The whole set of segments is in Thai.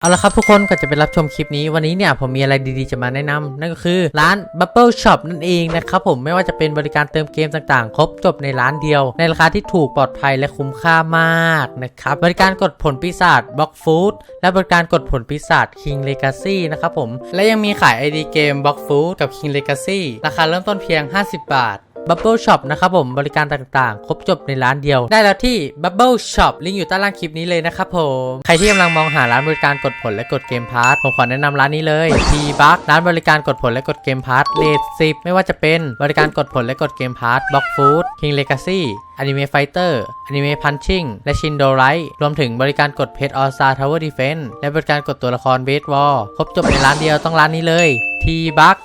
เอาละครับทุกคนก่อนจะไปรับชมคลิปนี้วันนี้เนี่ยผมมีอะไรดีๆจะมาแนะนำนั่นก็คือร้าน Bubble Shop นั่นเองนะครับผมไม่ว่าจะเป็นบริการเติมเกมต่างๆ ครบจบในร้านเดียว ในราคาที่ถูกปลอดภัยและคุ้มค่ามากนะครับบริการกดผลปีศาจ Block Food และบริการกดผลปีศาจ King Legacy นะครับผมและยังมีขาย ID เกม Block Food กับ King Legacy ราคาเริ่มต้นเพียง 50 บาท Bubble Shop นะครับผมบริการต่างๆ ครบจบในร้านเดียว ได้แล้วที่ Bubble Shop ลิงก์อยู่ใต้ล่างคลิปนี้เลยนะครับผมใครที่กำลังมองหาร้านบริการกดผลและกดเกมพาร์ทผมขอแนะนำร้านนี้เลย t b u c k ร้านบริการกดผลและกดเกมพาร์ทเลท10ไม่ว่าจะเป็นบริการกดผลและกดเกมพาร์ท Block Food King Legacy Anime Fighter Anime Punching และ Shindo Light รวมถึงบริการกดเพชร All Star Tower Defense และบริการกดตัวละคร Base War ครบจบในร้านเดียวต้องร้านนี้เลย t b u c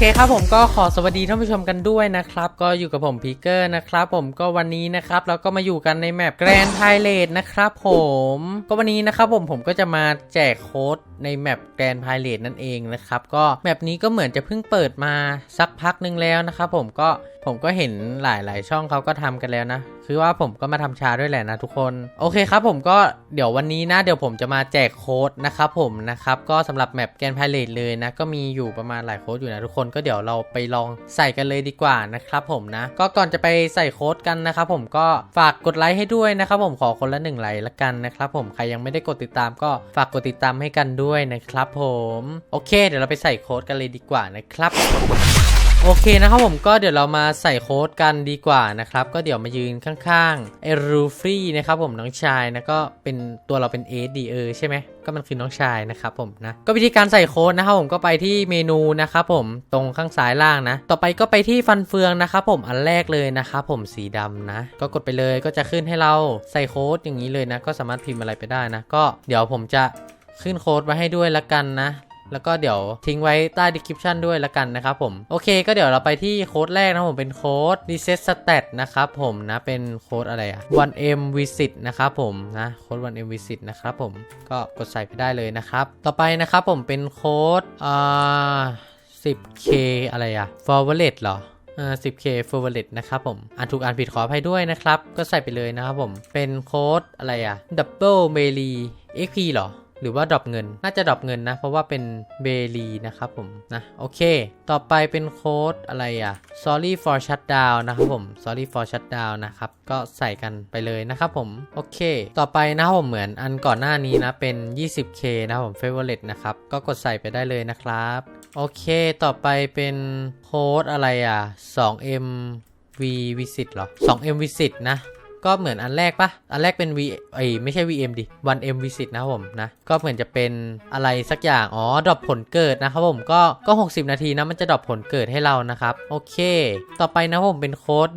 เคครับผมก็ขอสวัสดีท่านผู้ชมกันด้วยนะครับ ก็อยู่กับผมพีเกอร์นะครับผมก็วันนี้นะครับเราก็มาอยู่กันในแมปแกรน d ไทเลตนะครับผมก็วันนี้นะครับผมผมก็จะมาแจกโค้ดในแมปแกรน d ไพเลตนั่นเองนะครับก็แมปนี้ก็เหมือนจะเพิ่งเปิดมาสักพักหนึงแล้วนะครับผมก็ ผมก็เห็นหลายๆช่องเขาก็ทำกันแล้วนะ คือว่าผมก็มาทำชาด้วยแหละนะทุกคน โอเคครับผมก็เดี๋ยววันนี้นะ เดี๋ยวผมจะมาแจกโค้ดนะครับผมนะครับ ก็สำหรับแมปแกนไพเลตเลยนะ ก็มีอยู่ประมาณหลายโค้ดอยู่นะทุกคน ก็เดี๋ยวเราไปลองใส่กันเลยดีกว่านะครับผมนะ ก็ก่อนจะไปใส่โค้ดกันนะครับผมก็ฝากกดไลค์ให้ด้วยนะครับผมขอคนละหนึ่งไลค์ละกันนะครับผม ใครยังไม่ได้กดติดตามก็ฝากกดติดตามให้กันด้วยนะครับผม โอเค เดี๋ยวเราไปใส่โค้ดกันเลยดีกว่านะครับ โอเคนะครับผมก็เดี๋ยวเรามาใส่โค้ดกันดีกว่านะครับ ก็เดี๋ยวมายืนข้างๆไอ้รูฟรีนะครับผมน้องชายนะก็เป็นตัวเราเป็นเอสดีเออใช่ไหมก็มันคือน้องชายนะครับผมนะก็วิธีการใส่โค้ดนะครับผมก็ไปที่เมนูนะครับผมตรงข้างซ้ายล่างนะ ต่อไปก็ไปที่ฟันเฟืองนะครับผมอันแรกเลยนะครับผมสีดำนะ ก็กดไปเลยก็จะขึ้นให้เราใส่โค้ดอย่างนี้เลยนะ ก็สามารถพิมพ์อะไรไปได้นะ ก็เดี๋ยวผมจะขึ้นโค้ดไว้ให้ด้วยละกันนะ แล้วก็เดี๋ยวทิ้งไว้ใต้ description ด้วยละกันนะครับผมโอเค ก็เดี๋ยวเราไปที่โค้ดแรกนะผมเป็นโค้ด reset stat นะครับผมนะเป็นโค้ดอะไรอะ 1m visit นะครับผมนะโค้ด 1m visit นะครับผมก็กดใส่ไปได้เลยนะครับ ต่อไปนะครับผมเป็นโค้ดอ่า 10k อะไรอะ forward เหรออ่า 10k forward นะครับผมอ่านถูกอ่านผิดขออภัยด้วยนะครับ ก็ใส่ไปเลยนะครับผมเป็นโค้ดอะไรอะ double melee xp เหรอ หรือว่าดรอปเงิน น่าจะดรอปเงินนะ เพราะว่าเป็นเบลีนะครับผมนะโอเค ต่อไปเป็นโค้ดอะไรอะ sorry for shutdown นะครับผม sorry for shutdown นะครับ ก็ใส่กันไปเลยนะครับผม โอเค ต่อไปนะครับผมเหมือนอันก่อนหน้านี้นะ เป็น 20k นะครับผม favorite นะครับ ก็กดใส่ไปได้เลยนะครับ โอเค ต่อไปเป็นโค้ดอะไรอะ 2m v visit เหรอ 2m visit นะ ก็เหมือนอันแรกปะอันแรกเป็น V ไอไม่ใช่ VM ดิ 1M visit นะครับผมนะ ก็เหมือนจะเป็นอะไรสักอย่าง อ๋อ ดรอปผลเกิดนะครับผม ก็ ก็ 60 นาทีนะ มันจะดรอปผลเกิดให้เรานะครับ โอเค ต่อไปนะผมเป็นโค้ด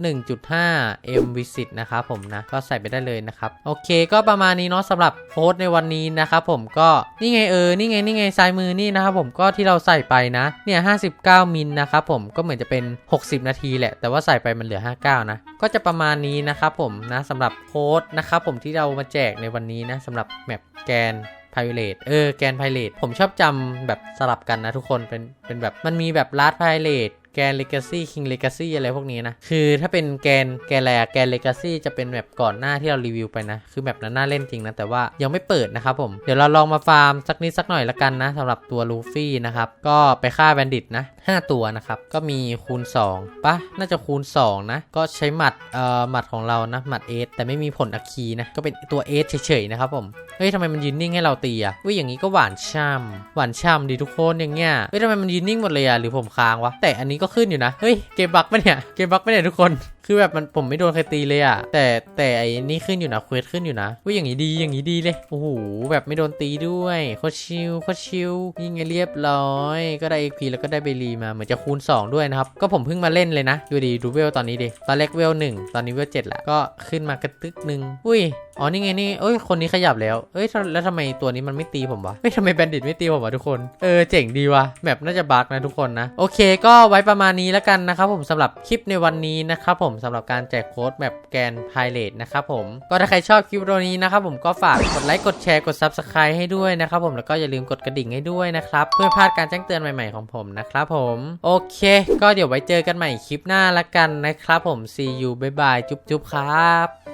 1.5 M visit นะครับผมนะ ก็ใส่ไปได้เลยนะครับ โอเค ก็ประมาณนี้เนาะสำหรับโค้ดในวันนี้นะครับผม ก็นี่ไงเออ นี่ไง นี่ไงซ้ายมือนี่นะครับผม ก็ที่เราใส่ไปนะ เนี่ย 59 มิลนะครับผม ก็เหมือนจะเป็น 60 นาทีแหละ แต่ว่าใส่ไปมันเหลือ 59 นะ ก็จะประมาณนี้นะครับผมนะสำหรับโค้ดนะครับผมที่เรามาแจกในวันนี้นะสำหรับแมปแกนไพเรตเออแกนไพเรตผมชอบจำแบบสลับกันนะทุกคนเป็นเป็นแบบมันมีแบบลาดไพเรต แกนเลกาซี่คิงเลกาซี่อะไรพวกนี้นะ คือถ้าเป็นแกนแกนอะไรอะแกนเลกาซี่จะเป็นแบบก่อนหน้าที่เรารีวิวไปนะ คือแบบนั้นน่าเล่นจริงนะ แต่ว่ายังไม่เปิดนะครับผม เดี๋ยวเราลองมาฟาร์มสักนิดสักหน่อยละกันนะสำหรับตัวลูฟี่นะครับ ก็ไปฆ่าแบนดิตนะ 5 ตัวนะครับ ก็มีคูณ2ปะน่าจะคูณ 2 นะ ก็ใช้หมัดเอ่อหมัดของเรานะหมัดเอสแต่ไม่มีผลอัคคีนะ ก็เป็นตัวเอสเฉยๆนะครับผมเฮ้ยทำไมมันยืนนิ่งให้เราตีอะเฮ้ยอย่างนี้ก็หวานช่ำหวานช่ำดีทุกคนอย่างเงี้ยเฮ้ยทำไมมันยืนนิ่งหมดเลยอะหรือผมค้างวะแต่อันนี้ก็ขึ้นอยู่นะ เฮ้ย เกมบั๊กปะเนี่ย เกมบั๊กปะเนี่ยทุกคน คือแบบมันผมไม่โดนใครตีเลยอะแต่แต่ไอ้นี่ขึ้นอยู่นะเควสขึ้นอยู่นะเฮ้ยอย่างนี้ดีอย่างนี้ดีเลยโอ้โหแบบไม่โดนตีด้วยโคชิลโคชิลยิงไงเรียบร้อย ก็ได้ XP แล้วก็ได้เบลีมาเหมือนจะคูณ 2 ด้วยนะครับ ก็ผมเพิ่งมาเล่นเลยนะ ดูดีดูเวลตอนนี้ดิตอนแรกเวลหนึ่งตอนนี้เวลเจ็ดละก็ขึ้นมากระตึกหนึ่งอุ้ยอ๋อนี่ไงนี่เอ้ยคนนี้ขยับแล้วเอ้ยแล้วทำไมตัวนี้มันไม่ตีผมวะเฮ้ยทำไมแบนดิตไม่ตีผมวะทุกคนเออเจ๋งดีวะแมปน่าจะบักนะทุกคนนะโอเค ก็ไว้ประมาณนี้แล้วกันนะครับผมสำหรับคลิปในวันนี้นะครับผมสำหรับการแจกโค้ดแบบแกนไพเรตนะครับผมก็ถ้าใครชอบคลิปวิดีโอนี้นะครับผมก็ฝากกดไลค์กดแชร์กด Subscribe ให้ด้วยนะครับผมแล้วก็อย่าลืมกดกระดิ่งให้ด้วยนะครับเพื่อพลาดการแจ้งเตือนใหม่ๆของผมนะครับผมโอเค ก็เดี๋ยวไว้เจอกันใหม่คลิปหน้าละกันนะครับผม see you บ๊ายบายจุ๊บๆครับ